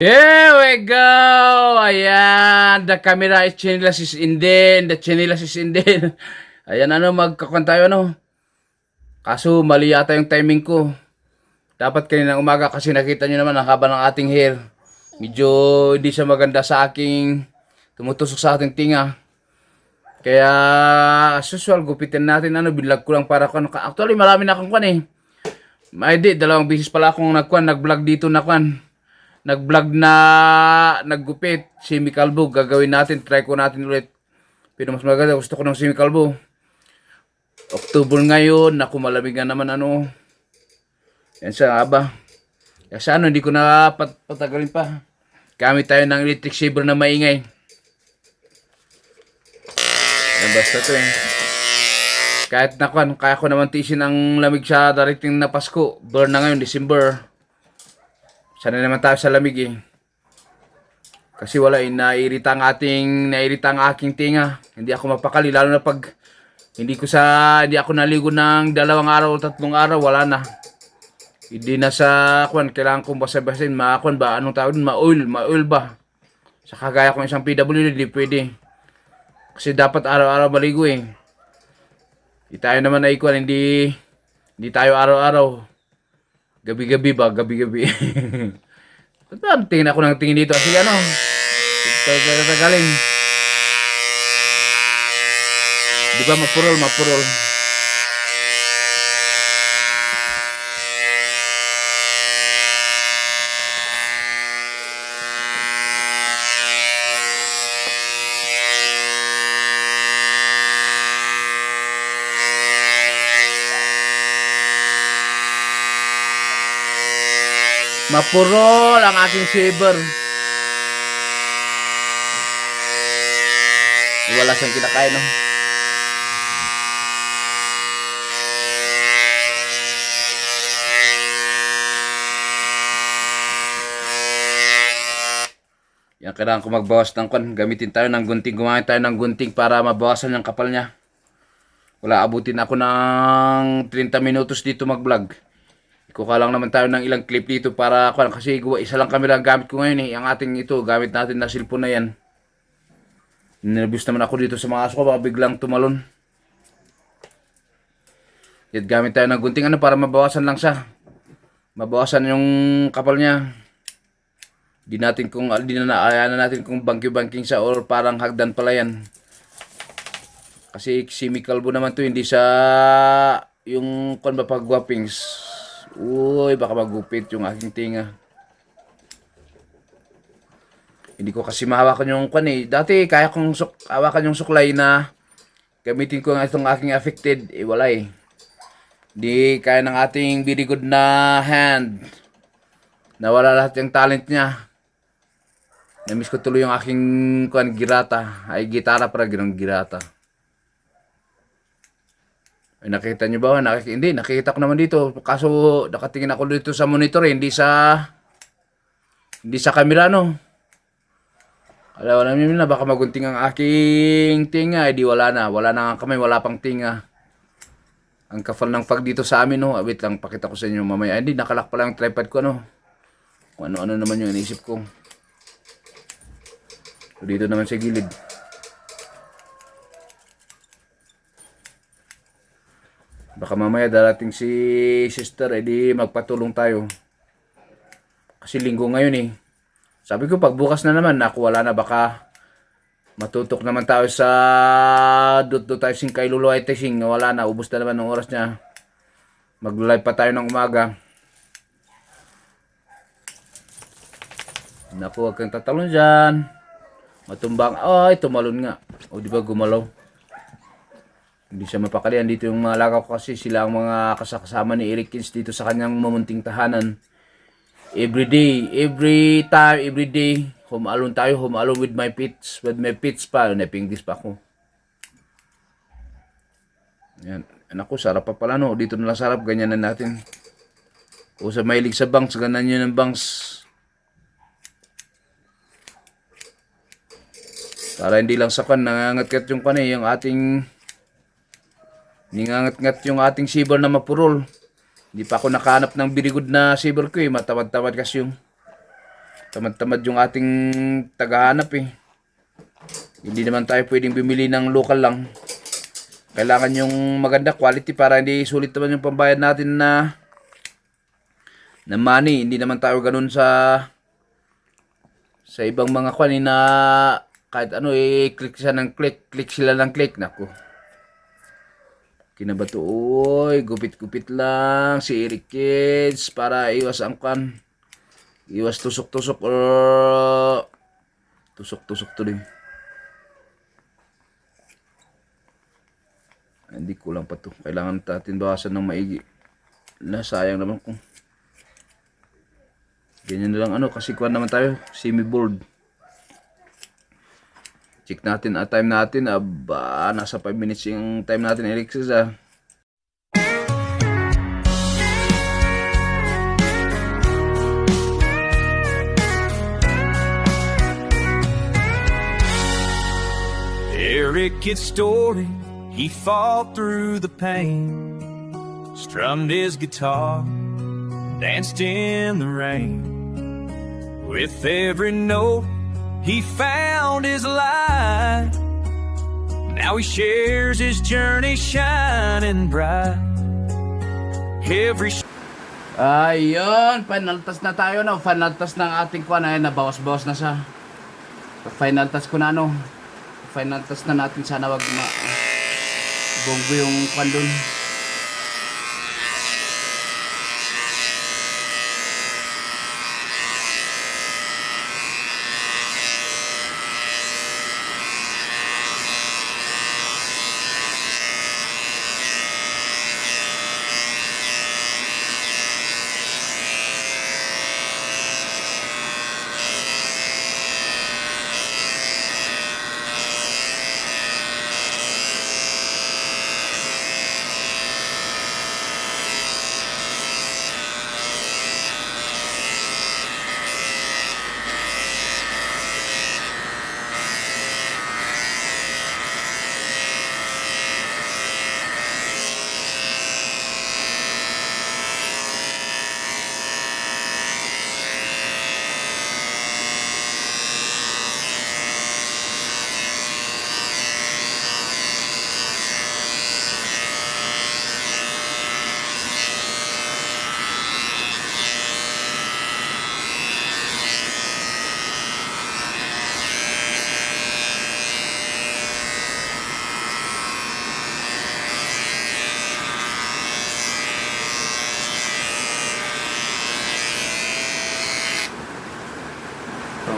Here we go! Ayan, the camera is chinelas is in din, the chinelas is in din. Ayan, ano, magkakuan tayo, ano. Kaso, mali yata yung timing ko. Dapat kaninang umaga kasi nakita nyo naman ang haba ng ating hair. Medyo hindi siya maganda sa aking tumutusok sa ating tinga. Kaya, as usual, gupitin natin, ano, binlag ko lang para kung Actually, marami na akong kwan eh. May di, dalawang beses pala akong nagkwan, nag-vlog dito na kwan. Nag-vlog na naggupit, semi kalbo. Gagawin natin, try ko natin ulit. Pero mas maganda, gusto ko ng semi kalbo. October ngayon, naku malamig na naman ano. Yan sa aba. Kaya sa ano, hindi ko na pat patagalin pa. Gamit tayo ng electric saver na maingay. Yan basta to eh. Kahit na kaya ko naman tisin ang lamig sa darating na Pasko. Burn na ngayon, December. Sana naman tayo sa lamig eh. Kasi wala eh, naiirita ang ating, naiirita ang aking tinga. Hindi ako mapakali, lalo na pag hindi ko sa, hindi ako naligo ng dalawang araw o tatlong araw, wala na. Hindi na sa, kwan, kailangan kong basa-basin, makakwan ba, anong tawag dun, ma-oil, ma-oil ba? Sa kagaya kong isang PWD, hindi pwede. Kasi dapat araw-araw maligo eh. Hindi tayo naman ay kwan, hindi, hindi tayo araw-araw. Gabi-gabi ba? Gabi-gabi. Ba tingin ako ng tingin dito? Kasi ano? Tagalin. Di ba mapurol, mapurol. Mapurol ang aking saber. Wala siyang kinakain, no? Yan, kailangan ko magbawas ng kwan. Gamitin tayo ng gunting. Gumamit tayo ng gunting para mabawasan yung kapal niya. Wala, abutin ako ng 30 minutos dito mag-vlog. Ikuha lang naman tayo ng ilang clip dito para kwan. Kasi isa lang camera ang gamit ko ngayon eh. Ang ating ito, gamit natin na cellphone na yan. Nervous naman ako dito sa mga aso ko. Baka biglang tumalon. Yan, gamit tayo ng gunting ano para mabawasan lang siya. Mabawasan yung kapal niya. Di natin kung di na naayaan na natin kung bangki-banking sa or parang hagdan pala yan. Kasi simikalbo naman to hindi sa yung kon ba pagwapings. Uy, baka magupit yung aking tinga. Hindi ko kasi mahawakan yung kwan eh. Dati kaya kong suk hawakan yung suklay na gamitin ko nga itong aking affected. Eh wala eh. Di kaya ng ating very good na hand. Nawala lahat yung talent niya. Namiss ko tuloy yung aking kuan girata. Ay gitara para ginong girata. Ay nakita niyo ba? Nakik hindi, nakikita ko naman dito. Kaso nakatingin ako dito sa monitor eh, hindi sa hindi sa camera no. Alam wala namin na baka magunting ang aking tinga, eh di wala na. Wala na ang kamay, wala pang tinga. Ang kafal ng pag dito sa amin no. Ah, Wait lang, pakita ko sa inyo mamaya. Ay, Hindi, nakalak pala yung tripod ko no. Kung ano-ano naman yung inisip ko. Dito naman sa gilid. Baka mamaya darating si sister, edi magpatulong tayo. Kasi linggo ngayon eh. Sabi ko pag bukas na naman, naku wala na baka matutok naman tayo sa dut tayo sing kay Lolo ay tesing. Wala na, ubos na naman ng oras niya. Mag-live pa tayo ng umaga. Naku, huwag kang tatalon dyan. Matumbang, ay, tumalon nga. O, di ba gumalaw? Hindi siya mapakali. Andito yung mga lagaw ko kasi sila ang mga kasakasama ni Eric Kins dito sa kanyang mamunting tahanan. Every day, every time, every day, home alone tayo, home alone with my pits. With my pits pa, napingdis pa ako. Yan. Anak ko, sarap pa pala no. Dito na lang sarap, ganyan na natin. O sa mahilig sa banks, ganan yun ng banks. Para hindi lang sa kan, nangangat-ngat yung kan eh, yung ating Ningangat-ngat yung ating saber na mapurol. Hindi pa ako nakahanap ng very good na saber ko eh. Matawad-tawad kasi yung Tamad-tamad yung ating tagahanap eh. Hindi naman tayo pwedeng bumili ng local lang. Kailangan yung maganda quality para hindi sulit naman yung pambayad natin na na money. Hindi naman tayo ganun sa sa ibang mga kwan eh, na kahit ano eh click siya ng click, click sila ng click. Naku. Kinabato, oy, gupit-gupit lang si Eric Kids para iwas ang kwan. Iwas tusok-tusok or tusok-tusok to din. Hindi kulang pa to. Kailangan natin bawasan ng maigi. Na sayang naman kung ganyan na lang ano kasi kuan naman tayo semi board. Check natin at time natin aba nasa 5 minutes yung time natin Alexis ah. Eric Kid's story, he fought through the pain, strummed his guitar, danced in the rain. With every note, he found his light. Now he shares his journey shining bright. Every Ayun, final test na tayo no. Final test ng ating kuan ay nabawas-bawas na sa final test ko na ano. Final test na natin sana wag ma bonggo yung kuan dun.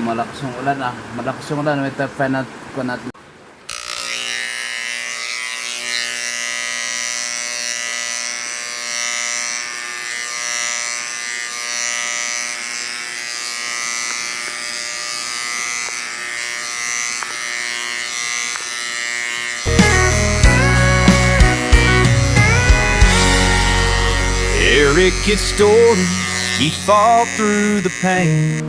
Malakas yung ulan ah. Malakas yung ulan. Eric Kid's story, he fought through the pain,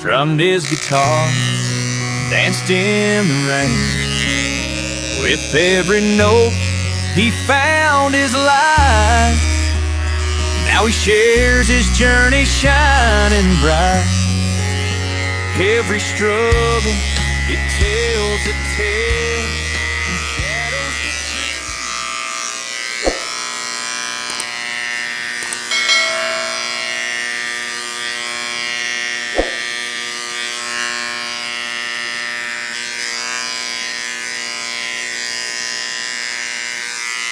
strummed his guitar, danced in the rain. With every note, he found his light. Now he shares his journey shining bright. Every struggle, it tells a tale.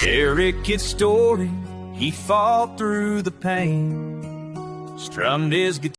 Eric Kid's story, he fought through the pain, strummed his guitar.